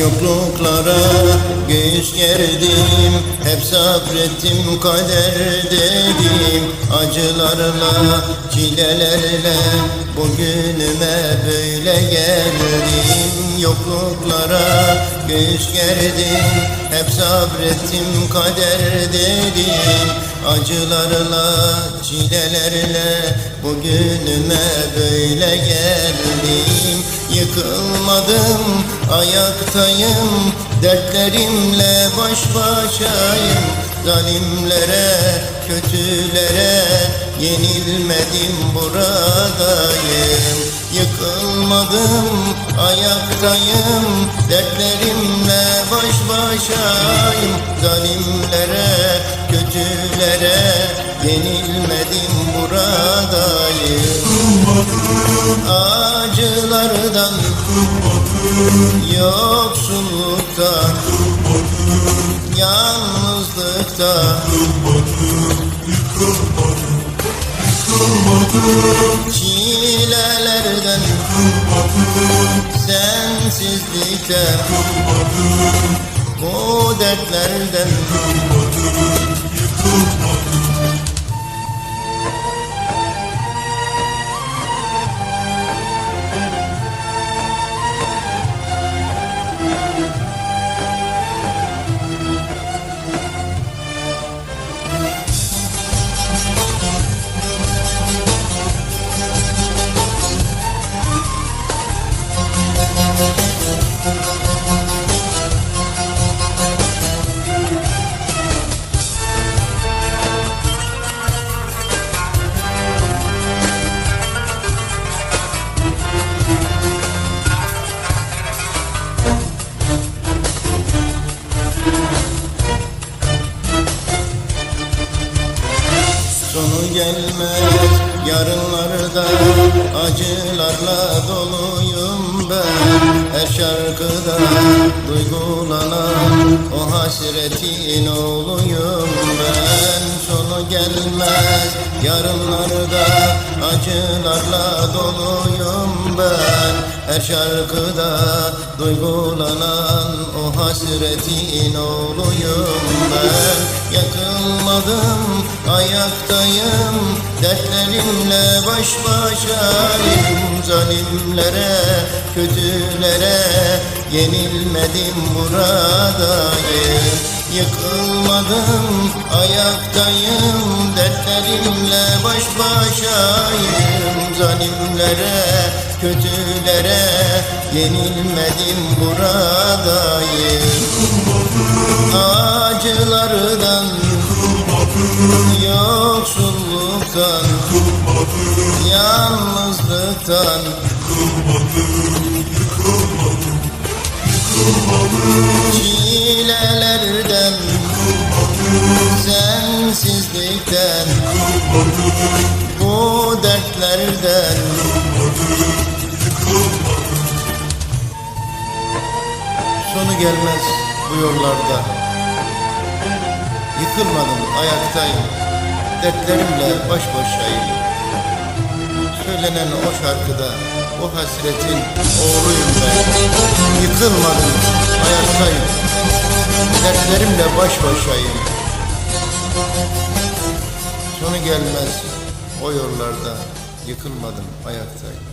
Yokluklara göğüs gerdim. Hep sabrettim kader dedim. Acılarla çilelerle Bugünüme böyle geldim. Yokluklara göğüs gerdim. Hep sabrettim kader dedim. Acılarla çilelerle Bugünüme böyle geldim Yıkılmadım ayaktayım. Dertlerimle baş başayım. Zalimlere, kötülere Yenilmedim buradayım. Yıkılmadım ayaktayım. Dertlerimle baş başayım. Zalimlere, kötülere Yenilmedim buradayım Acılardan Yoksulluktan Yalnızlıktan Çilelerden Sensizlikten Bu dertlerden Sonu gelmez yarınlarda Acılarla doluyum ben. Her şarkıda duygulanan O hasretin oğluyum ben. Sonu gelmez. Yarınlarda Acılarla doluyum ben Her şarkıda duygulanan O hasretin oğluyum ben. Yakılmadım ayaktayım Dertlerimle baş başayım Zalimlere, kötülere Yenilmedim buradayım. Yıkılmadım ayaktayım Dertlerimle baş başayım. Zalimlere, kötülere Yenilmedim buradayım. Acılardan Yoksulluktan Yalnızlıktan. Çilelerden Sensizlikten Bu dertlerden Sonu gelmez bu yollarda. Yıkılmadım ayaktayım. Dertlerimle baş başayım. Söylenen o şarkıda O hasretin oğluyum ben. Yıkılmadım ayaktayım. Dertlerimle baş başayım. Sonu gelmez o yollarda. Yıkılmadım ayaktayım